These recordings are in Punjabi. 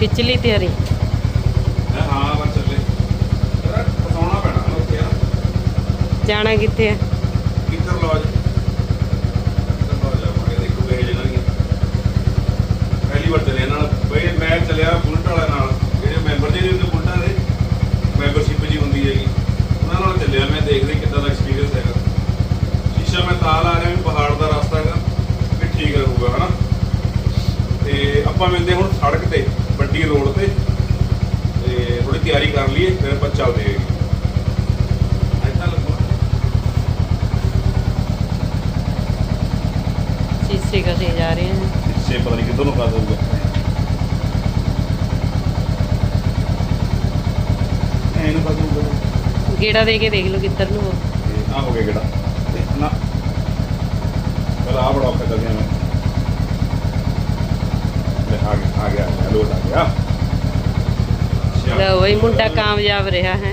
ਖਿੱਚ ਲਈ ਤਿਆਰੀ। ਮੈਂ ਹਾਂ ਬਸ ਚੱਲੇ। ਤੇਰਾ ਫਸਾਉਣਾ ਪੈਣਾ ਨਾ ਉੱਥੇ ਯਾਰ। ਜਾਣਾ ਕਿੱਥੇ ਆ? ਕਿੱਧਰ ਲੌਜ ਕਿੱਧਰ ਲੌਜ ਜਾਵਾਂਗੇ ਦੇਖੋ ਵੇਜ ਇਹਨਾਂ ਦੀਆਂ ਪਹਿਲੀ ਵਾਰ ਚੱਲਿਆ ਨਾਲ। ਬਈ ਮੈਂ ਚੱਲਿਆ ਬੁਲਟ ਵਾਲਿਆਂ ਨਾਲ। ਜਿਹੜੇ ਮੈਂਬਰ ਜਿਹੜੇ ਹੁੰਦੇ ਬੁਲਟਾਂ ਦੇ ਮੈਂਬਰਸ਼ਿਪ ਜੀ ਹੁੰਦੀ ਹੈਗੀ। ਉਹਨਾਂ ਨਾਲ ਚੱਲਿਆ ਮੈਂ ਦੇਖਦੇ ਕਿੱਦਾਂ ਦਾ ਐਕਸਪੀਰੀਅੰਸ ਹੈਗਾ। ਸ਼ੀਸ਼ਾ ਮੈਂ ਤਾਂ ਲਾ ਰਿਹਾ ਵੀ ਪਹਾੜ ਦਾ ਰਸਤਾ ਹੈਗਾ ਵੀ ਠੀਕ ਰਹੂਗਾ ਹਨਾ? ਤੇ ਆਪਾਂ ਮਿਲਦੇ ਹੁਣ ਸੜਕ ਤੇ। ਵੱਡੀ ਰੋਡ ਤੇ ਤੇ ਥੋੜੀ ਤਿਆਰੀ ਕਰ ਲਈਏ ਫਿਰ ਆਪਾਂ ਚੱਲਦੇ ਹਾਂ ਸ਼ੀਸ਼ੇ ਕਸੇ ਜਾ ਰਹੇ ਆ ਹਿੱਸੇ ਪਤਾ ਨਹੀਂ ਕਿੱਧਰ ਨੂੰ ਕਰ ਦਊਗਾ। ਇਹਨੂੰ ਕਰ ਦਊਗਾ। ਗੇੜਾ ਦੇ ਕੇ ਦੇਖ ਲਓ ਕਿੱਧਰ ਨੂੰ ਆ। ਹੋ ਗਿਆ ਤੇ ਨਾ। ਚਲ ਆ ਬੜਾ ਔਖਾ ਚੱਲ ਗਿਆ ਮੈਂ। ਅੱਛਾ। ਲਓ ਬਈ ਮੁੰਡਾ ਕਾਮਯਾਬ ਰਿਹਾ ਹੈ।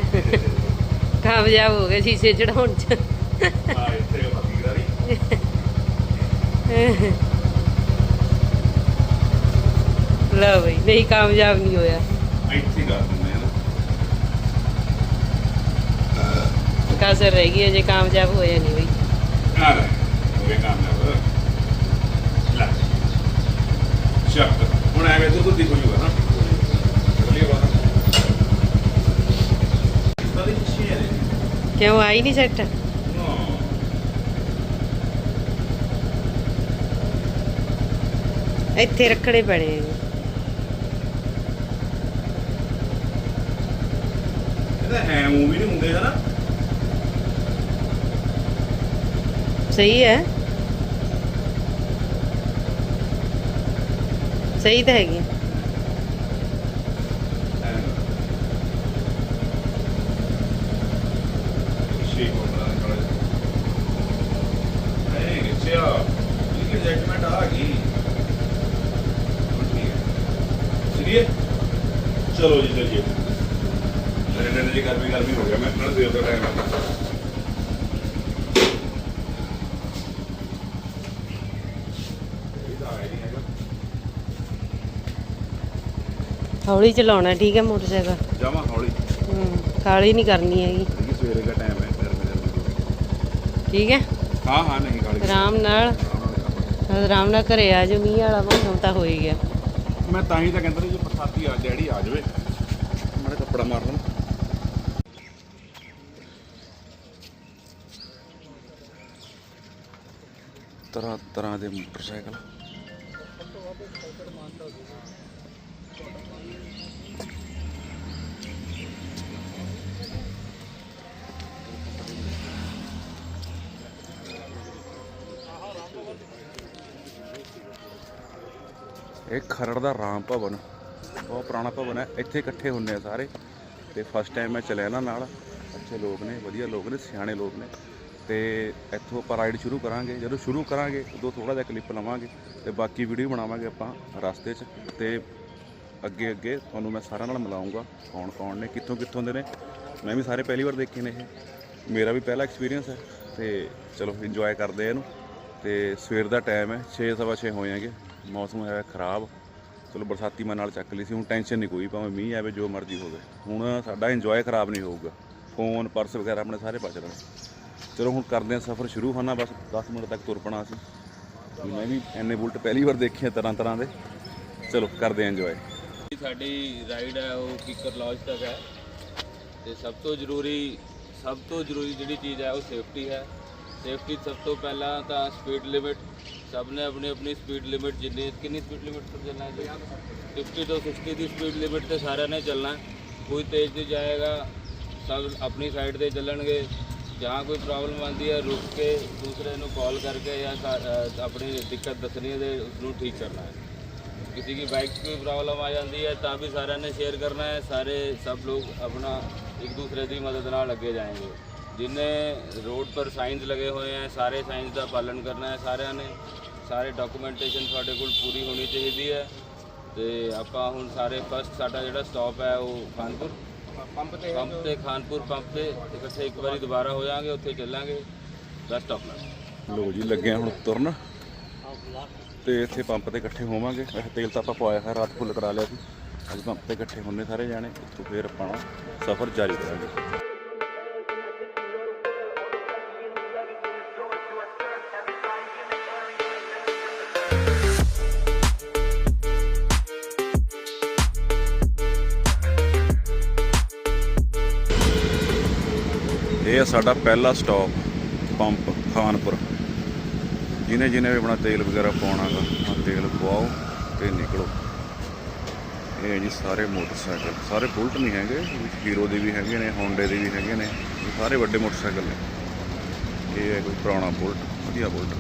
ਕਾਮਯਾਬ ਹੋ ਗਿਆ ਸ਼ੀਸ਼ੇ ਚੜਾਉਣ ਚ। ਲਓ ਬਈ ਨਹੀਂ ਕਾਮਯਾਬ ਨਹੀਂ ਹੋਇਆ। ਇੱਥੇ ਕਰ ਦਿੰਦੇ ਆ ਨਾ। ਕਸਰ ਰਹਿ ਗਈ ਅਜੇ ਕਾਮਯਾਬ ਹੋਇਆ ਨਹੀਂ ਬਈ। ਆ ਲੈ ਹੋ ਗਿਆ ਕੰਮ ਨਾ ਲੈ ਚੱਕ ਹੁਣ ਐਵੇਂ ਤੋਂ ਦਿਖ ਜੂਗਾ ਨਾ। ਅਗਲੀ ਵਾਰ ਤਾਂ। ਇਹ ਸ਼ੇਰ ਹੈ ਕਿਉਂ ਆਈ ਨਹੀਂ ਸੈੱਟ? ਇੱਥੇ ਰੱਖਣੇ ਪੈਣੇ ਆ। ਇਹਦਾ ਹੈ ਮੂਵੀ ਨਹੀਂ ਹੁੰਦੇ ਹਨਾ। ਸਹੀ ਹੈ ਸਹੀ ਤਾਂ ਹੈਗੀ ਸ਼ੇਕ ਹੁੰਦਾ ਹੈ ਕਾਲੇ ਐ ਗਿੱਚਿਆ ਇਹ ਜੈਕਮੈਂਟ ਆ ਗਈ ਹੁਣ ਠੀਕ ਹੈ ਚਲਿਏ ਚਲੋ ਜੀ, ਚਲਿਏ। ਮੇਰੇ ਨਾਲ ਜੀ ਗਰਮੀ ਗਰਮੀ ਹੋ ਗਿਆ ਮੈਂ ਨਾਲ ਦੇ ਟਾਈਮ ਇਹਦਾ ਆਇਆ ਨਹੀਂ ਹੈਗਾ ਹੌਲੀ ਚਲਾਉਣਾ ਠੀਕ ਹੈ ਮੋਟਰਸਾਈਕਲ? ਜਾਵਾਂ ਹੌਲੀ। ਹੂੰ ਕਾਲੀ ਨਹੀਂ ਕਰਨੀ ਹੈਗੀ। ਇਹ ਸਵੇਰੇ ਦਾ ਟਾਈਮ ਹੈ ਫਿਰ ਮੇਰੇ ਠੀਕ ਹੈ? ਹਾਂ ਹਾਂ ਨਹੀਂ ਕਾਲੀ ਆਰਾਮ ਨਾਲ। ਆਰਾਮ ਨਾਲ ਘਰੇ ਆ ਜਾਓ ਮੀਂਹ ਵਾਲਾ ਮੌਸਮ ਤਾਂ ਹੋ ਹੀ ਗਿਆ। ਮੈਂ ਤਾਂ ਹੀ ਤਾਂ ਕਹਿੰਦਾ ਸੀ ਜੇ ਬਰਸਾਤੀ ਆ ਡੈਡੀ ਆ ਜਾਵੇ। ਮਾੜਾ ਕੱਪੜਾ ਮਾਰ ਲਵਾਂ। ਤਰ੍ਹਾਂ ਤਰ੍ਹਾਂ ਦੇ ਮੋਟਰਸਾਈਕਲ। ਇਹ ਖਰੜ ਦਾ ਰਾਮ ਭਵਨ, ਬਹੁਤ ਪੁਰਾਣਾ ਭਵਨ ਹੈ। ਇੱਥੇ ਇਕੱਠੇ ਹੁੰਦੇ ਆ ਸਾਰੇ। ਤੇ ਫਸਟ ਟਾਈਮ ਮੈਂ ਚੱਲਿਆ ਇਹਨਾਂ ਨਾਲ। ਅੱਛੇ ਲੋਕ ਨੇ, ਵਧੀਆ ਲੋਕ ਨੇ, ਸਿਆਣੇ ਲੋਕ ਨੇ। ਤੇ ਇੱਥੋਂ ਆਪਾਂ ਰਾਈਡ ਸ਼ੁਰੂ ਕਰਾਂਗੇ। ਜਦੋਂ ਸ਼ੁਰੂ ਕਰਾਂਗੇ, ਉਦੋਂ ਥੋੜਾ ਜਿਹਾ ਕਲਿੱਪ ਲਵਾਂਗੇ ਤੇ ਬਾਕੀ ਵੀਡੀਓ ਬਣਾਵਾਂਗੇ ਆਪਾਂ ਰਸਤੇ 'ਚ। ਤੇ ਅੱਗੇ ਅੱਗੇ ਤੁਹਾਨੂੰ ਮੈਂ ਸਾਰਿਆਂ ਨਾਲ ਮਿਲਾਉਂਗਾ ਕੌਣ ਕੌਣ ਨੇ, ਕਿੱਥੋਂ ਕਿੱਥੋਂ ਦੇ ਨੇ। ਮੈਂ ਵੀ ਸਾਰੇ ਪਹਿਲੀ ਵਾਰ ਦੇਖੇ ਨੇ ਇਹ। ਮੇਰਾ ਵੀ ਪਹਿਲਾ ਐਕਸਪੀਰੀਅੰਸ ਹੈ ਤੇ ਚਲੋ ਇੰਜੋਏ ਕਰਦੇ ਆ ਇਹਨੂੰ। ਤੇ ਸਵੇਰ ਦਾ ਟਾਈਮ ਹੈ 6:30 ਹੋਏ ਹੈਗੇ। ਮੌਸਮ ਹੈ ਖਰਾਬ। ਚਲੋ ਬਰਸਾਤੀ ਮੈਂ ਨਾਲ ਚੱਕ ਲਈ ਸੀ, ਹੁਣ ਟੈਨਸ਼ਨ ਨਹੀਂ ਕੋਈ, ਭਾਵੇਂ ਮੀਂਹ ਆਵੇ, ਜੋ ਮਰਜ਼ੀ ਹੋਵੇ। ਹੁਣ ਸਾਡਾ ਇੰਜੋਏ ਖਰਾਬ ਨਹੀਂ ਹੋਊਗਾ। ਫੋਨ ਪਰਸ ਵਗੈਰਾ ਆਪਣੇ ਸਾਰੇ ਬਚ ਰਹੇ ਚਲੋ ਹੁਣ ਕਰਦੇ ਹਾਂ ਸਫ਼ਰ ਸ਼ੁਰੂ ਹੋਣਾ ਬਸ 10 ਮਿੰਟ ਤੱਕ ਤੁਰ ਪਣਾ ਅਸੀਂ। ਮੈਂ ਵੀ ਐਨੇ ਬੁਲਟ ਪਹਿਲੀ ਵਾਰ ਦੇਖੇ ਆ ਤਰ੍ਹਾਂ ਤਰ੍ਹਾਂ ਦੇ। ਚਲੋ ਕਰਦੇ ਹਾਂ ਇੰਜੋਏ ਸਾਡੀ ਰਾਈਡ ਹੈ, ਉਹ ਕਿੱਕਰ ਲੌਜ ਤੱਕ ਹੈ। ਤੇ ਸਭ ਤੋਂ ਜ਼ਰੂਰੀ, ਸਭ ਤੋਂ ਜ਼ਰੂਰੀ ਜਿਹੜੀ ਚੀਜ਼ ਹੈ, ਉਹ ਸੇਫਟੀ ਹੈ। ਸੇਫਟੀ ਸਭ ਤੋਂ ਪਹਿਲਾਂ ਤਾਂ ਸਪੀਡ ਲਿਮਿਟ ਸਭ ਨੇ ਆਪਣੀ ਆਪਣੀ ਸਪੀਡ ਲਿਮਿਟ ਜਿੰਨੀ, ਕਿੰਨੀ ਸਪੀਡ ਲਿਮਿਟ ਤੇ ਚੱਲਣਾ ਹੈ ਜੀ? 50 ਤੋਂ 60 ਦੀ ਸਪੀਡ ਲਿਮਿਟ ਤੇ ਸਾਰਿਆਂ ਨੇ ਚੱਲਣਾ ਕੋਈ ਤੇਜ਼ ਨਹੀਂ ਜਾਏਗਾ, ਸਭ ਆਪਣੀ ਸਾਈਡ ਤੇ ਚੱਲਣਗੇ। ਜਾਂ ਕੋਈ ਪ੍ਰੋਬਲਮ ਆਉਂਦੀ ਹੈ, ਰੁਕ ਕੇ ਦੂਸਰੇ ਨੂੰ ਕਾਲ ਕਰਕੇ ਜਾਂ ਆਪਣੀ ਦਿੱਕਤ ਦੱਸਣੀ ਹੈ ਤੇ ਉਸ ਨੂੰ ਠੀਕ ਕਰਨਾ ਹੈ। किसी ਬਾਈਕ 'ਚ ਕੋਈ ਪ੍ਰੋਬਲਮ ਆ ਜਾਂਦੀ ਹੈ ਤਾਂ ਵੀ ਸਾਰਿਆਂ ਨੇ ਸ਼ੇਅਰ ਕਰਨਾ ਹੈ। ਸਾਰੇ ਸਭ ਲੋਕ ਆਪਣਾ ਇੱਕ ਦੂਸਰੇ ਦੀ ਮਦਦ ਨਾਲ ਲੱਗੇ ਜਾਏंगे ਜਿੰਨੇ ਰੋਡ ਪਰ ਸਾਈਨਸ ਲਗੇ ਹੋਏ ਹੈ ਸਾਰੇ ਸਾਈਨਸ ਦਾ ਪਾਲਣ ਕਰਨਾ ਹੈ ਸਾਰਿਆਂ ਨੇ। ਸਾਰੇ ਡਾਕੂਮੈਂਟੇਸ਼ਨ ਤੁਹਾਡੇ ਕੋਲ ਪੂਰੀ ਹੋਣੀ ਚਾਹੀਦੀ ਹੈ। ਤੇ ਆਪਾਂ ਹੁਣ ਸਾਰੇ ਫਸਟ ਸਾਡਾ ਜਿਹੜਾ ਸਟਾਪ ਹੈ ਉਹ ਖਾਨਪੁਰ। ਪੰਪ ਤੇ ਪੰਪ ਤੇ ਖਾਨਪੁਰ ਪੰਪ ਤੇ ਇਕੱਠੇ ਇੱਕ ਵਾਰੀ ਦੁਬਾਰਾ ਹੋ ਜਾਾਂਗੇ ਉੱਥੇ ਚੱਲਾਂਗੇ। ਬਸ ਸਟਾਪ ਨਾਲ ਲੋ ਜੀ ਲੱਗੇ ਹੁਣ ਤੁਰਨ। ਤੇ ਇੱਥੇ ਪੰਪ ਤੇ ਇਕੱਠੇ ਹੋਵਾਂਗੇ। ਇਹ ਤੇਲ ਤਾਂ ਆਪਾਂ ਪਵਾਇਆ ਹੈ ਰਾਤ ਫੁੱਲ ਕਰਾ ਲਿਆ ਸੀ। ਅੱਜ ਪੰਪ ਤੇ ਇਕੱਠੇ ਹੁੰਨੇ ਸਾਰੇ ਜਾਣੇ, ਇੱਥੋਂ ਫੇਰ ਆਪਾਂ ਸਫ਼ਰ ਜਾਰੀ ਕਰਾਂਗੇ। ਇਹ ਹੈ ਸਾਡਾ ਪਹਿਲਾ ਸਟਾਪ ਪੰਪ, ਖਾਨਪੁਰ। ਜਿਹਨੇ ਜਿਹਨੇ ਵੀ ਆਪਣਾ ਤੇਲ ਵਗੈਰਾ ਪਾਉਣਾਗਾ ਆ ਤੇਲ ਪਵਾਓ ਤੇ ਨਿਕਲੋ। ਇਹ ਹੈ ਜੀ ਸਾਰੇ ਮੋਟਰਸਾਈਕਲ। ਸਾਰੇ ਬੁਲਟ ਨਹੀਂ ਹੈਗੇ ਹੀਰੋ ਦੇ ਵੀ ਹੈਗੇ ਨੇ ਹੋਂਡੇ ਦੇ ਵੀ ਹੈਗੇ ਨੇ। ਸਾਰੇ ਵੱਡੇ ਮੋਟਰਸਾਈਕਲ ਨੇ। ਇਹ ਹੈ ਕੋਈ ਪੁਰਾਣਾ ਬੁਲਟ, ਵਧੀਆ ਬੁਲਟ।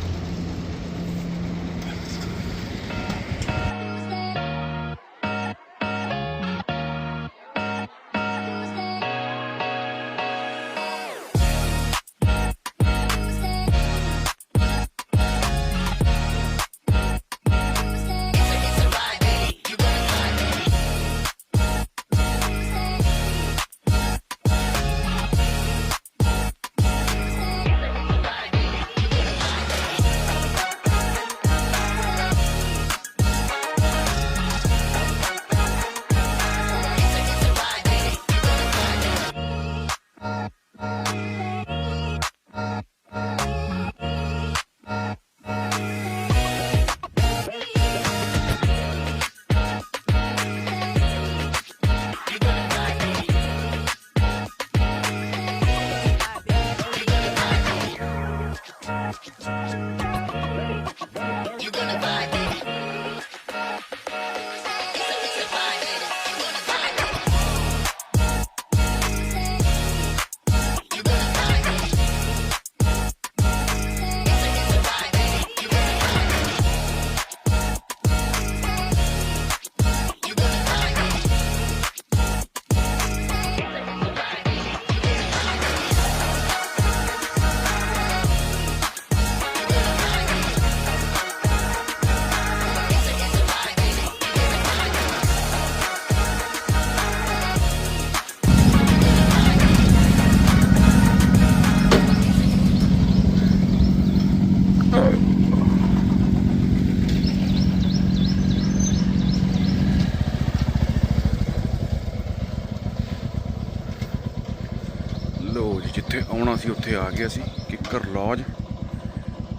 ਜਿੱਥੇ ਆਉਣਾ ਸੀ, ਉੱਥੇ ਆ ਗਿਆ ਸੀ, ਕਿੱਕਰ ਲੌਜ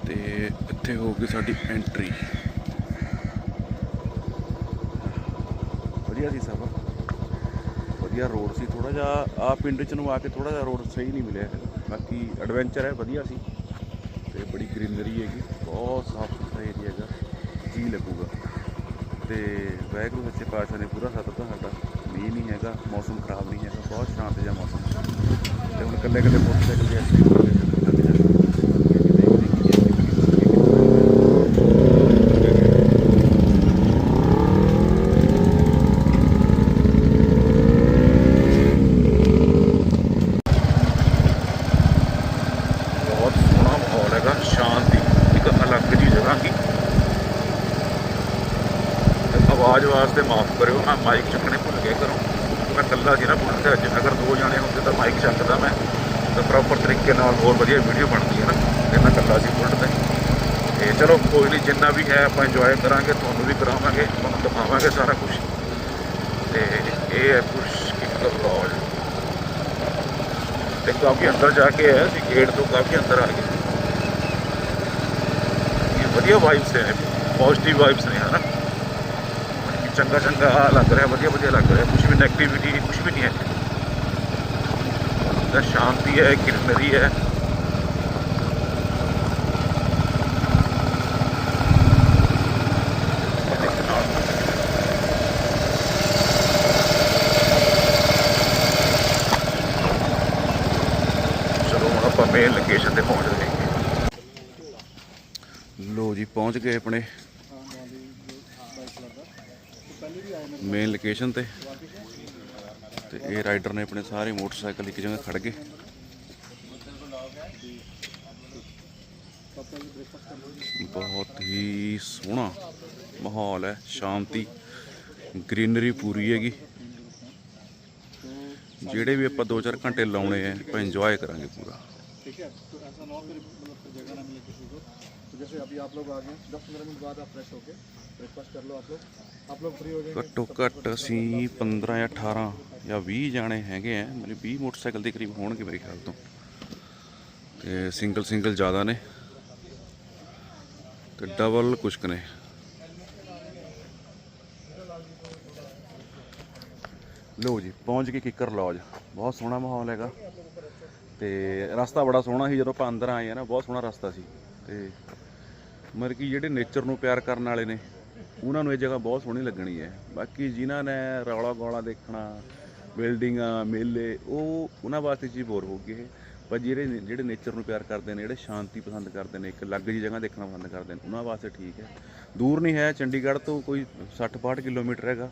ਤੇ ਇੱਥੇ ਹੋ ਗਈ ਸਾਡੀ ਐਂਟਰੀ ਵਧੀਆ ਸੀ ਸਭ। ਵਧੀਆ ਰੋਡ ਸੀ ਥੋੜਾ ਜਿਹਾ ਆ ਪਿੰਡ ਚ ਨੂੰ ਆ ਕੇ ਥੋੜਾ ਜਿਹਾ ਰੋਡ ਸਹੀ ਨਹੀਂ ਮਿਲਿਆ ਹੈਗਾ। ਬਾਕੀ ਐਡਵੈਂਚਰ ਹੈ, ਵਧੀਆ ਸੀ। ਤੇ ਬੜੀ ਗ੍ਰੀਨਰੀ ਹੈਗੀ, ਬਹੁਤ ਸਾਫ਼ ਸੁਥਰਾ ਏਰੀਆ ਹੈਗਾ, ਜੀ ਲੱਗੂਗਾ। ਤੇ ਵਾਹਿਗੁਰੂ ਸੱਚੇ ਪਾਤਸ਼ਾਹ ਨੇ ਪੂਰਾ ਸਾਥ ਦਿੱਤਾ ਮੀਂਹ ਨਹੀਂ ਹੈਗਾ, ਮੌਸਮ ਖਰਾਬ ਨਹੀਂ ਹੈਗਾ, ਬਹੁਤ ਸ਼ਾਂਤ ਜਿਹਾ ਮੌਸਮ ਤੇ ਹੁਣ ਇਕੱਲੇ ਇਕੱਲੇ ਮੋਟਰਸਾਈਕਲ ਦੇ ਐਕਸੀਡੈਂਟ ਹੋ। ਗਏ ਬਹੁਤ ਸੋਹਣਾ ਮਾਹੌਲ ਹੈਗਾ ਸ਼ਾਂਤੀ ਇੱਕ ਅਲੱਗ ਜੀ ਜਗ੍ਹਾ ਕੀ ਤੇ ਆਵਾਜ਼ ਵਾਸਤੇ ਮਾਫ ਕਰਿਓ ਮੈਂ ਮਾਈਕ ਚੱਕਣੇ ਭੁੱਲ ਗਿਆ ਕਰੋ ਮੈਂ ਇਕੱਲਾ ਸੀ ਨਾ ਬੁਲਟ ਤੇ ਅੱਜ ਅਗਰ ਦੋ ਜਾਣੇ ਹੁੰਦੇ ਤਾਂ ਮੈਂ। ਤਾਂ ਪ੍ਰੋਪਰ ਤਰੀਕੇ ਨਾਲ ਹੋਰ ਵਧੀਆ ਵੀਡੀਓ ਬਣਦੀ ਹੈ ਨਾ। ਇਹਨਾਂ ਮੈਂ ਇਕੱਲਾ ਸੀ ਬੁਲਟ ਤੇ। ਤੇ ਚਲੋ ਕੋਈ ਨਹੀਂ ਜਿੰਨਾ ਵੀ ਹੈ ਆਪਾਂ ਇੰਜੋਏ ਕਰਾਂਗੇ, ਤੁਹਾਨੂੰ ਵੀ ਕਰਾਵਾਂਗੇ, ਤੁਹਾਨੂੰ ਦਿਖਾਵਾਂਗੇ ਸਾਰਾ ਕੁਝ ਤੇ ਇਹ ਹੈ ਪੁਸ਼ ਕਿੱਕਰ ਲੌਜ ਤੇ ਕਾਫੀ ਅੰਦਰ ਜਾ ਕੇ ਹੈ ਅਸੀਂ ਗੇਟ ਤੋਂ ਕਾਫੀ ਅੰਦਰ ਆ ਗਏ ਇਹ ਵਧੀਆ ਵਾਈਬਸ ਹੈ ਪੋਜ਼ਿਟਿਵ ਵਾਈਬਸ ਨੇ, ਹਨਾ। ਕਿ ਚੰਗਾ ਚੰਗਾ ਲੱਗ ਰਿਹਾ ਵਧੀਆ ਵਧੀਆ ਲੱਗ ਰਿਹਾ। ਕੁਝ ਵੀ ਨੈਗੇਟਿਵਿਟੀ ਕੁਝ ਵੀ ਨਹੀਂ ਹੈ। ਤਾਂ ਸ਼ਾਂਤੀ ਹੈ ਗ੍ਰੀਨਰੀ ਹੈ। ਚਲੋ ਹੁਣ ਆਪਾਂ ਮੇਨ ਲੋਕੇਸ਼ਨ ਤੇ ਪਹੁੰਚ ਗਏ। ਲੋ ਜੀ ਪਹੁੰਚ ਗਏ ਆਪਣੇ। ਮੇਨ ਲੋਕੇਸ਼ਨ ਤੇ। ਇਹ ਰਾਈਡਰ ਨੇ ਆਪਣੇ ਸਾਰੇ ਮੋਟਰਸਾਈਕਲ ਇੱਕ ਜਗ੍ਹਾ ਖੜ ਗਏ। ਬਹੁਤ ਹੀ ਸੋਹਣਾ ਮਾਹੌਲ ਹੈ, ਸ਼ਾਂਤੀ, ਗ੍ਰੀਨਰੀ ਪੂਰੀ ਹੈਗੀ। ਜਿਹੜੇ ਵੀ ਆਪਾਂ 2-4 ਘੰਟੇ ਲਾਉਣੇ ਆ ਆਪਾਂ ਇੰਜੋਏ ਕਰਾਂਗੇ ਪੂਰਾ। ਠੀਕ ਹੈ ਐਸਾ ਨਾ ਕਰੇ ਮਤਲਬ ਜਗ੍ਹਾ ਨਾ ਮਿਲੇ ਕਿਸੇ ਨੂੰ जैसे अभी आप लोग आ गए दस पंद्रह मिनट बाद आप फ्रेश होके ब्रेकफास्ट कर लो आप लोग आप लोग फ्री हो जाएंगे ਘੱਟੋ ਘੱਟ ਅਸੀਂ 15 ਜਾਂ 18 ਜਾਂ 20 ਜਾਣੇ ਹੈਗੇ ਆ ਮਤਲਬ 20 ਮੋਟਰਸਾਈਕਲ ਦੇ ਕਰੀਬ ਹੋਣਗੇ ਮੇਰੇ ਖਿਆਲ ਤੋਂ ਤੇ ਸਿੰਗਲ ਸਿੰਗਲ ਜ਼ਿਆਦਾ ਨੇ ਤੇ ਡਬਲ ਕੁਛ ਕੁ ਨੇ ਲੋ ਜੀ ਪਹੁੰਚ ਗਏ ਕਿੱਕਰ ਲੌਜ ਬਹੁਤ ਸੋਹਣਾ ਮਾਹੌਲ ਹੈਗਾ ਤੇ ਰਸਤਾ ਬੜਾ ਸੋਹਣਾ ਸੀ ਜਦੋਂ ਆਪਾਂ ਅੰਦਰ ਆਏ ਆ ਨਾ ਬਹੁਤ ਸੋਹਣਾ ਰਸਤਾ ਸੀ ਤੇ ਮਤਲਬ ਕਿ ਜਿਹੜੇ ਨੇਚਰ ਨੂੰ ਪਿਆਰ ਕਰਨ ਵਾਲੇ ਨੇ, ਉਹਨਾਂ ਨੂੰ ਇਹ ਜਗ੍ਹਾ ਬਹੁਤ ਸੋਹਣੀ ਲੱਗਣੀ ਹੈ। ਬਾਕੀ ਜਿਨ੍ਹਾਂ ਨੇ ਰੌਲਾ ਗੋਲਾ ਦੇਖਣਾ ਬਿਲਡਿੰਗਾਂ ਮੇਲੇ, ਉਹ ਉਹਨਾਂ ਵਾਸਤੇ ਚੀਜ਼ ਬੋਰ ਹੋਊਗੀ ਇਹ। ਪਰ ਜਿਹੜੇ ਜਿਹੜੇ ਨੇਚਰ ਨੂੰ ਪਿਆਰ ਕਰਦੇ ਨੇ, ਜਿਹੜੇ ਸ਼ਾਂਤੀ ਪਸੰਦ ਕਰਦੇ ਨੇ, ਇੱਕ ਅਲੱਗ ਜਿਹੀ ਜਗ੍ਹਾ ਦੇਖਣਾ ਪਸੰਦ ਕਰਦੇ ਨੇ, ਉਹਨਾਂ ਵਾਸਤੇ ਠੀਕ ਹੈ। ਦੂਰ ਨਹੀਂ ਹੈ, ਚੰਡੀਗੜ੍ਹ ਤੋਂ ਕੋਈ 60 65 ਕਿਲੋਮੀਟਰ ਹੈਗਾ।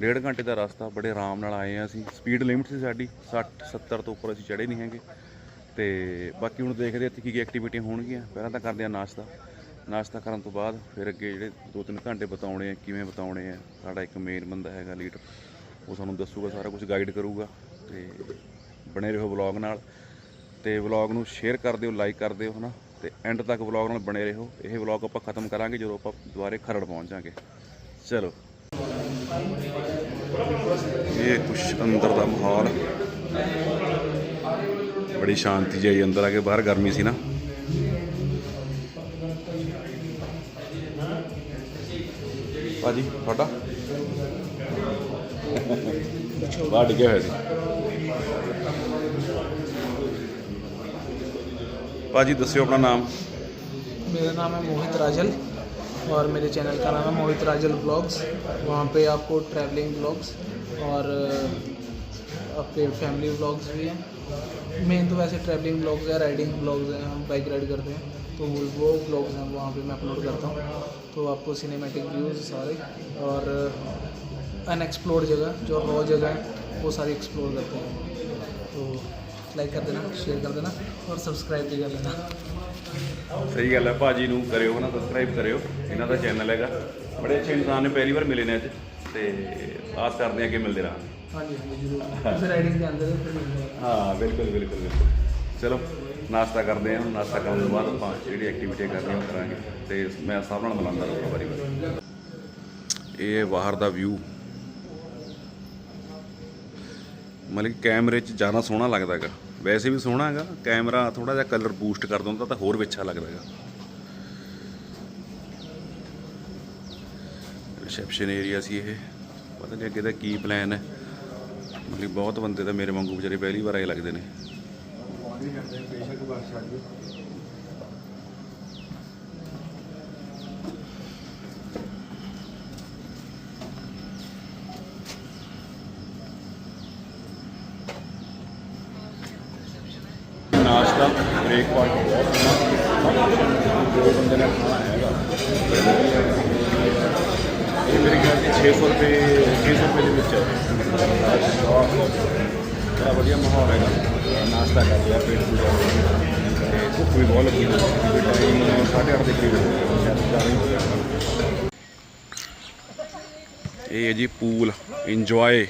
ਡੇਢ ਘੰਟੇ ਦਾ ਰਸਤਾ, ਬੜੇ ਆਰਾਮ ਨਾਲ ਆਏ ਆ ਅਸੀਂ। ਸਪੀਡ ਲਿਮਿਟ ਸੀ ਸਾਡੀ 60 70 ਤੋਂ ਉੱਪਰ ਅਸੀਂ ਚੜੇ ਨਹੀਂ ਹੈਗੇ। ਤੇ ਬਾਕੀ ਹੁਣ ਦੇਖਦੇ ਹਾਂ ਇੱਥੇ ਕੀ ਕੀ ਐਕਟੀਵਿਟੀਆਂ ਹੋਣਗੀਆਂ। ਪਹਿਲਾਂ ਤਾਂ ਕਰਦੇ ਆ ਨਾਸ਼ਤਾ। ਨਾਸ਼ਤਾ ਕਰਨ ਤੋਂ ਬਾਅਦ ਫਿਰ ਅੱਗੇ ਜਿਹੜੇ 2-3 ਘੰਟੇ ਬਤਾਉਣੇ ਆ, ਕਿਵੇਂ ਬਤਾਉਣੇ ਆ, ਸਾਡਾ ਇੱਕ ਮੇਨ ਬੰਦਾ ਹੈਗਾ ਲੀਡਰ ਉਹ ਸਾਨੂੰ ਦੱਸੂਗਾ, ਸਾਰਾ ਕੁਝ ਗਾਈਡ ਕਰੂਗਾ ਤੇ ਬਣੇ ਰਹੋ ਵਲੌਗ ਨਾਲ ਤੇ ਵਲੌਗ ਨੂੰ ਸ਼ੇਅਰ ਕਰ ਦਿਓ ਲਾਈਕ ਕਰ ਦਿਓ, ਹਨਾ? ਤੇ ਐਂਡ ਤੱਕ ਵਲੌਗ ਨਾਲ ਬਣੇ ਰਹੋ। ਇਹ ਵਲੌਗ ਆਪਾਂ ਖਤਮ ਕਰਾਂਗੇ ਜਦੋਂ ਆਪਾਂ ਦੁਬਾਰੇ ਖਰੜ ਪਹੁੰਚ ਜਾਾਂਗੇ ਚਲੋ। ਇਹ ਕੁਛ ਅੰਦਰ ਦਾ ਮਾਹੌਲ। ਬੜੀ ਸ਼ਾਂਤੀ ਜਿਹੀ ਅੰਦਰ ਆ ਕੇ, ਬਾਹਰ ਗਰਮੀ ਸੀ ਨਾ। ਭਾਜੀ ਤੁਹਾਡਾ ਬਾਹਰ ਡਿੱਗਿਆ ਹੋਇਆ ਸੀ ਭਾਜੀ ਦੱਸਿਓ ਆਪਣਾ ਨਾਮ मेरा नाम है मोहित राजल और मेरे चैनल का नाम है मोहित राजल ब्लॉग्स वहाँ पे आपको ट्रैवलिंग ब्लॉग्स और अ, आपके फैमिली ब्लॉग्स भी हैं मेन तो वैसे ट्रैवलिंग ब्लॉग्स है राइडिंग ब्लॉग्स हैं हम बाइक राइड करते हैं तो वो वो ब्लॉग्स हैं वहाँ पे मैं अपलोड करता हूँ तो आपको सिनेमैटिक व्यूज़ सारे और अनएक्सप्लोर्ड जगह जो रॉ जगह है वो सारी एक्सप्लोर करते हैं तो लाइक कर देना शेयर कर देना और सब्सक्राइब भी कर लेना ਸਹੀ ਗੱਲ ਹੈ ਭਾਜੀ ਨੂੰ ਕਰਿਓ ਨਾ ਸਬਸਕ੍ਰਾਈਬ ਕਰਿਓ ਇਹਨਾਂ ਦਾ ਚੈਨਲ ਹੈਗਾ ਬੜੇ ਅੱਛੇ ਇਨਸਾਨ ਨੇ ਪਹਿਲੀ ਵਾਰ ਮਿਲੇ ਨੇ ਅੱਜ ਤੇ ਆਸ ਕਰਦੇ ਹਾਂ ਕਿ ਮਿਲਦੇ ਰਹਾਂਗੇ हाँ जी हाँ जी जरूर फिर राइडिंग के अंदर फिर मिलूंगा। ਹਾਂ ਬਿਲਕੁਲ ਬਿਲਕੁਲ ਬਿਲਕੁਲ ਚਲੋ ਨਾਸ਼ਤਾ ਕਰਦੇ ਹਾਂ, ਨਾਸ਼ਤਾ ਕਰਨ ਤੋਂ ਬਾਅਦ ਆਪਾਂ ਜਿਹੜੀ ਐਕਟੀਵਿਟੀ ਕਰਨੀ ਉਹ ਕਰਾਂਗੇ ਤੇ ਮੈਂ ਸਭ ਨਾਲ ਮਿਲਾਂਦਾ ਰਹੂੰਗਾ ਵਾਰੀ ਵਾਰੀ। ਇਹ ਬਾਹਰ ਦਾ ਵਿਊ ਮਤਲਬ ਕੈਮਰੇ 'ਚ ਜ਼ਿਆਦਾ ਸੋਹਣਾ ਲੱਗਦਾ ਹੈਗਾ। ਵੈਸੇ ਵੀ ਸੋਹਣਾ ਹੈਗਾ ਕੈਮਰਾ ਥੋੜਾ ਜਿਹਾ ਕਲਰ ਬੂਸਟ ਕਰ ਦਿੰਦਾ ਤਾਂ ਹੋਰ ਵੀ ਅੱਛਾ ਲੱਗਦਾ ਹੈਗਾ। ਰਿਸੈਪਸ਼ਨ ਏਰੀਆ ਸੀ ਇਹ। ਪਤਾ ਨਹੀਂ ਅੱਗੇ ਦਾ ਕੀ ਪਲਾਨ ਹੈ। ਮਤਲਬ ਬਹੁਤ ਬੰਦੇ ਤਾਂ ਮੇਰੇ ਵਾਂਗੂ ਵਿਚਾਰੇ ਪਹਿਲੀ ਵਾਰ ਆਏ ਲੱਗਦੇ ਨੇ। ਨਾਸ਼ਤਾ ਬ੍ਰੇਕਫਾਸਟ ਬਹੁਤ ਸੋਹਣਾ ਦੋ ਬੰਦੇ ਨੇ ਖਾਣਾ ਹੈਗਾ। ਇਹ ਮੇਰੇ ਖਿਆਲ ਚ 600 ਰੁਪਏ 600 ਰੁਪਏ ਦੇ ਵਿੱਚ ਹੈ। ਬੜਾ ਵਧੀਆ ਮਾਹੌਲ ਹੈਗਾ। ਨਾਸ਼ਤਾ ਕਰ ਲਿਆ, ਪੇਟ ਪੂਜਾ ਹੋ ਗਿਆ। ਤੇ ਭੁੱਖ ਵੀ ਬਹੁਤ ਲੱਗੀ ਹੋਈ ਟਾਈਮ 8:30 ਦੇ ਕਰੀਬ ਹੋ ਗਿਆ। ਇਹ ਹੈ ਜੀ ਪੂਲ। ਇੰਜੋਏ।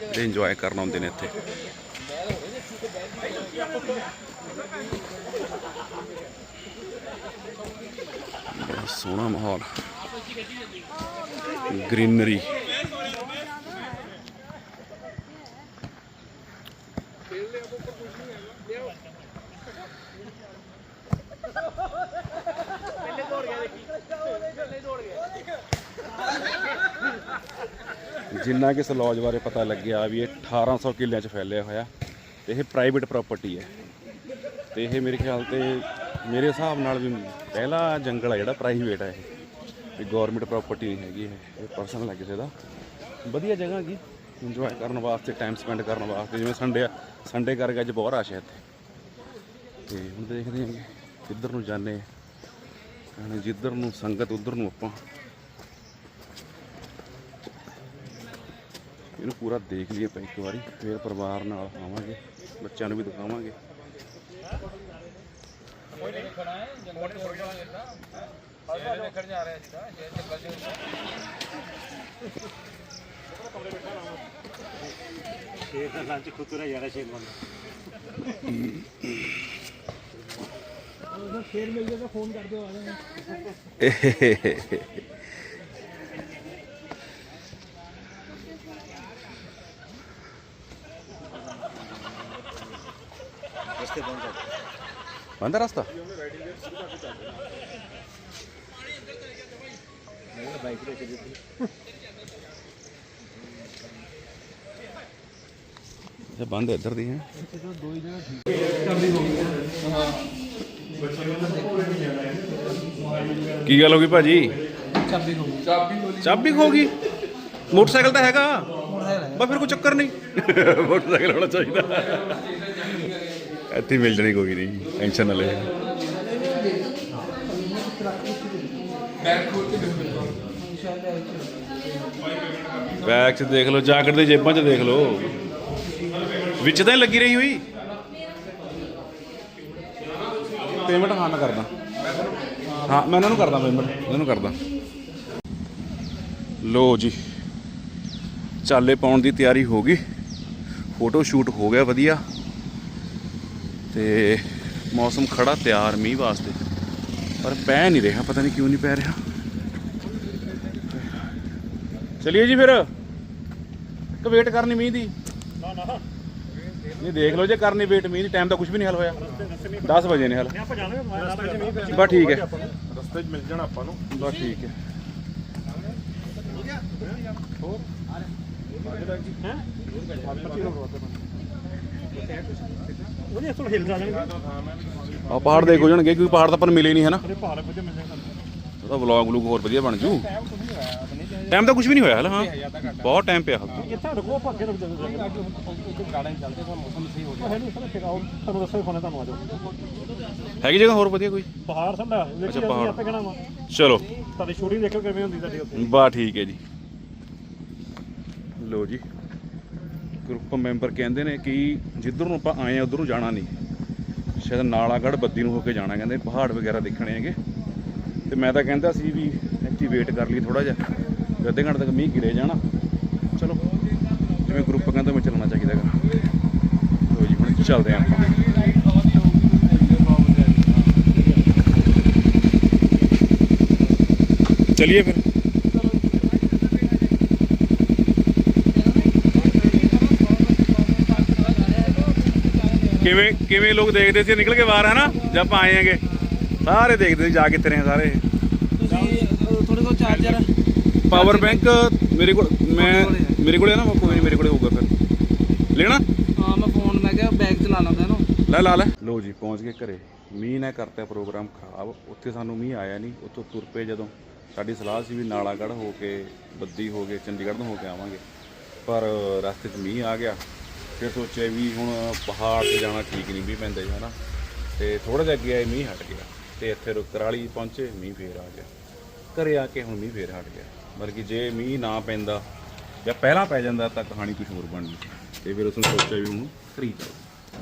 ਜਿਹੜੇ ਇੰਜੋਏ ਕਰਨ ਆਉਂਦੇ ਨੇ ਇੱਥੇ। ਬੜਾ ਸੋਹਣਾ ਮਾਹੌਲ। ਗ੍ਰੀਨਰੀ। ਜਿੰਨਾ ਕਿ ਇਸ ਲੌਜ ਬਾਰੇ ਪਤਾ ਲੱਗਿਆ ਵੀ ਇਹ 1800 ਕਿੱਲਿਆਂ 'ਚ ਫੈਲਿਆ ਹੋਇਆ। ਤੇ ਇਹ ਪ੍ਰਾਈਵੇਟ ਪ੍ਰਾਪਰਟੀ ਹੈ। ਤੇ ਇਹ ਮੇਰੇ ਖਿਆਲ ਤੇ ਮੇਰੇ ਹਿਸਾਬ ਨਾਲ ਵੀ ਪਹਿਲਾ ਜੰਗਲ ਹੈ ਜਿਹੜਾ ਪ੍ਰਾਈਵੇਟ ਹੈ ਇਹ। ਇਹ ਗਵਰਨਮੈਂਟ ਪ੍ਰਾਪਰਟੀ ਨਹੀਂ ਹੈਗੀ ਇਹ। ਇਹ ਪਰਸਨਲ ਹੈ ਕਿਸੇ ਦਾ। ਵਧੀਆ ਜਗ੍ਹਾ ਕੀ ਇੰਜੋਏ ਕਰਨ ਵਾਸਤੇ ਟਾਈਮ ਸਪੈਂਡ ਕਰਨ ਵਾਸਤੇ। ਜਿਵੇਂ ਸੰਡੇ ਆ ਸੰਡੇ ਕਰਕੇ ਅੱਜ ਬਹੁਤ ਰਸ਼ ਹੈ ਇੱਥੇ। ਤੇ ਹੁਣ ਦੇਖਦੇ ਹਾਂ ਕਿੱਧਰ ਨੂੰ ਜਾਂਦੇ ਜਿੱਧਰ ਨੂੰ ਸੰਗਤ, ਉਧਰ ਨੂੰ ਆਪਾਂ। ਇਹਨੂੰ ਪੂਰਾ ਦੇਖ ਲਈਏ ਆਪਾਂ ਇੱਕ ਵਾਰੀ ਫਿਰ ਪਰਿਵਾਰ ਨਾਲ ਆਵਾਂਗੇ ਬੱਚਿਆਂ ਨੂੰ ਵੀ ਦਿਖਾਵਾਂਗੇ। ਕੋਈ ਨਹੀਂ ਖੜਾ ਤਾਂ ਫੋਨ ਕਰ ਦਿਓ ਆ ਜਾਣਾ ਇੱਥੇ ਪਹੁੰਚ ਸਕਦੇ ਬੰਦ ਰਸਤਾ? ਇਹ ਬੰਦ ਇੱਧਰ ਦੀ ਹੈ। ਕੀ ਗੱਲ ਹੋ ਗਈ ਭਾਜੀ? ਚਾਬੀ ਖੋ ਗਈ। ਮੋਟਰਸਾਈਕਲ ਤਾਂ ਹੈਗਾ। ਬਸ ਫਿਰ ਕੋਈ ਚੱਕਰ ਨਹੀਂ। ਮੋਟਰਸਾਈਕਲ ਹੋਣਾ ਚਾਹੀਦਾ। ਇੱਥੇ ਮਿਲ ਜਣੀ ਕੋਈ ਨਹੀਂ, ਟੈਨਸ਼ਨ ਨਾ ਲੈ। ਬੈਗ 'ਚ ਦੇਖ ਲਓ, ਜਾਕਟ ਦੇ ਜੇਬਾਂ 'ਚ ਦੇਖ ਲਓ। ਵਿੱਚ ਤਾਂ ਲੱਗੀ ਰਹੀ ਹੋਈ। ਪੇਮੈਂਟ ਹਾਂ, ਮੈਂ ਕਰਦਾ। ਹਾਂ, ਮੈਂ ਇਹਨਾਂ ਨੂੰ ਕਰਦਾ ਪੇਮੈਂਟ ਇਹਨਾਂ ਨੂੰ ਕਰਦਾ। ਲੋ ਜੀ, ਚਾਲੇ ਪਾਉਣ ਦੀ ਤਿਆਰੀ ਹੋ ਗਈ। ਫੋਟੋ ਸ਼ੂਟ ਹੋ ਗਿਆ, ਵਧੀਆ। ਤੇ ਮੌਸਮ ਖੜਾ ਤਿਆਰ ਮੀਂਹ ਵਾਸਤੇ। ਪਰ ਪੈ ਨਹੀਂ ਰਿਹਾ ਪਤਾ ਨਹੀਂ ਕਿਉਂ ਨਹੀਂ ਪੈ ਰਿਹਾ। ਚਲਿਏ ਜੀ ਫਿਰ। ਕਿ ਵੇਟ ਕਰਨੀ ਮੀਂਹ ਦੀ। ਨਾ ਨਾ। ਨਹੀਂ ਦੇਖ ਲਓ ਜੇ ਕਰਨੀ ਵੇਟ ਮੀਂਹ ਦੀ ਟਾਈਮ ਤਾਂ ਕੁਝ ਵੀ ਨਹੀਂ ਹਲ ਹੋਇਆ। 10 ਵਜੇ ਨੇ ਹਲ। ਬਸ ਠੀਕ ਹੈ। ਰਸਤੇ 'ਚ ਮਿਲ ਜਾਣਾ ਆਪਾਂ ਨੂੰ। ਬਸ ਠੀਕ ਹੈ। ਹਿਲ ਜਾਣਗੇ। ਆ ਪਹਾੜ ਦੇਖ ਹੋ ਜਾਣਗੇ ਕਿਉਂਕਿ ਪਹਾੜ ਤਾਂ ਆਪਾਂ ਨੂੰ ਮਿਲੇ ਨਹੀਂ ਹੈ ਨਾ? ਅਰੇ ਪਹਾੜ ਵਿੱਚ ਮਿਲ ਜਾਣਗੇ ਉਹਦਾ ਵਲੌਗ ਵਲੂਗ ਹੋਰ ਵਧੀਆ ਬਣ ਜੂ। ਟਾਈਮ ਤਾਂ ਕੁਝ ਵੀ ਨਹੀਂ ਹੋਇਆ ਹਲ ਹਾਂ। ਬਹੁਤ ਟਾਈਮ ਪਿਆ ਹਲ। ਇੱਥੇ ਰੁਕੋ ਆਪਾਂ ਅੱਗੇ ਰੁਕ ਜਾਂਦੇ ਅੱਗੇ ਹੁਣ ਗਾੜਾ ਚੱਲਦੇ ਤਾਂ ਮੌਸਮ ਸਹੀ ਹੋ ਜਾਏ ਹੈ ਨਹੀਂ ਫਿਰ ਆਓ। ਤੁਹਾਨੂੰ ਦੱਸੋ ਫੋਨੇ ਤੁਹਾਨੂੰ ਆ ਜਾਓ। ਹੈਗੀ ਜਗ੍ਹਾ ਹੋਰ ਵਧੀਆ ਕੋਈ? ਪਹਾੜ ਸੰਭਾ ਅੱਛਾ, ਪਹਾੜ। ਆਪੇ ਕਹਿਣਾ ਵਾ। ਚਲੋ। ਤੁਹਾਡੀ ਸ਼ੂਟਿੰਗ ਦੇਖੋ ਕਿਵੇਂ ਹੁੰਦੀ ਤੁਹਾਡੀ ਉੱਥੇ। ਬਾ ਠੀਕ ਹੈ ਜੀ। ਲੋ ਜੀ। ਗਰੁੱਪ ਮੈਂਬਰ ਕਹਿੰਦੇ ਨੇ ਕਿ ਜਿੱਧਰ ਨੂੰ ਆਪਾਂ ਆਏ ਆ, ਉਧਰ ਨੂੰ ਜਾਣਾ ਨਹੀਂ। ਸ਼ਾਇਦ ਨਾਲਾਗੜ੍ਹ ਬੱਦੀ ਨੂੰ ਹੋ ਕੇ ਜਾਣਾ, ਕਹਿੰਦੇ ਪਹਾੜ ਵਗੈਰਾ ਦੇਖਣੇ ਹੈਗੇ। ਤੇ ਮੈਂ ਤਾਂ ਕਹਿੰਦਾ ਸੀ ਵੀ ਇੱਥੇ ਵੇਟ ਕਰ ਲਈ ਥੋੜਾ ਜਿਹਾ। ਅੱਧੇ ਘੰਟੇ ਤੱਕ ਮੀਂਹ ਗਿਰੇ ਜਾਣਾ। ਚਲੋ, ਜਿਵੇਂ ਗਰੁੱਪ ਕਹਿੰਦਾ ਮੈਂ ਚੱਲਣਾ ਚਾਹੀਦਾ ਹੈਗਾ। ਲੋ ਜੀ, ਹੁਣ ਚੱਲਦੇ ਹਾਂ ਆਪਾਂ। ਚਲਿਏ ਫਿਰ। ਕਿਵੇਂ ਕਿਵੇਂ ਲੋਕ ਦੇਖਦੇ ਸੀ ਨਿਕਲ ਕੇ ਬਾਹਰ ਹੈ ਨਾ ਜਦ ਆਪਾਂ ਆਏ ਆਂਗੇ ਸਾਰੇ ਦੇਖਦੇ ਸੀ ਜਾ ਕਿੱਥੇ ਰਹੇ ਸਾਰੇ। ਪਾਵਰ ਬੈਂਕ ਮੇਰੇ ਕੋਲ ਮੈਂ ਮੇਰੇ ਕੋਲ ਨਾ ਕੋਈ ਨਹੀਂ ਮੇਰੇ ਕੋਲ ਹੋਊਗਾ ਫਿਰ। ਲੈਣਾ? ਹਾਂ ਮੈਂ ਫੋਨ ਮੈਂ ਕਿਹਾ ਬੈਗ ਚ ਲਾ ਲਾਂਦਾ ਇਹਨੂੰ ਲੈ ਲਾ ਲੈ। ਲੋ ਜੀ ਪਹੁੰਚ ਗਏ ਘਰੇ। ਮੀਂਹ ਨੇ ਕਰਤਾ ਪ੍ਰੋਗਰਾਮ ਖਰਾਬ। ਉੱਥੇ ਸਾਨੂੰ ਮੀਂਹ ਆਇਆ ਨਹੀਂ। ਉੱਥੋਂ ਤੁਰ ਪਏ ਜਦੋਂ। ਸਾਡੀ ਸਲਾਹ ਸੀ ਵੀ ਨਾਲਾਗੜ੍ਹ ਹੋ ਕੇ ਬੱਦੀ ਹੋ ਕੇ ਚੰਡੀਗੜ੍ਹ ਨੂੰ ਹੋ ਕੇ ਆਵਾਂਗੇ। ਪਰ ਰਸਤੇ 'ਚ ਮੀਂਹ ਆ ਗਿਆ। ਫਿਰ ਸੋਚਿਆ ਵੀ ਹੁਣ ਪਹਾੜ ਤੇ ਜਾਣਾ ਠੀਕ ਨਹੀਂ, ਵੀ ਪੈਂਦਾ ਜੀ ਹਨਾ ਤੇ ਥੋੜਾ ਜਿਹਾ ਅੱਗੇ ਆਏ, ਮੀਂਹ ਹਟ ਗਿਆ। ਤੇ ਇੱਥੇ ਰੁਕਰਾਲੀ ਪਹੁੰਚੇ, ਮੀਂਹ ਫੇਰ ਆ ਗਿਆ। ਘਰੇ ਆ ਕੇ ਹੁਣ ਮੀਂਹ ਫੇਰ ਹਟ ਗਿਆ। ਬਲਕਿ ਜੇ ਮੀਂਹ ਨਾ ਪੈਂਦਾ ਜਾਂ ਪਹਿਲਾਂ ਪੈ ਜਾਂਦਾ ਤਾਂ ਕਹਾਣੀ ਕੁਝ ਹੋਰ ਬਣਨੀ ਤੇ ਫਿਰ ਉਸਨੂੰ ਸੋਚਿਆ ਵੀ ਹੁਣ ਘਰੀ ਚੱਲ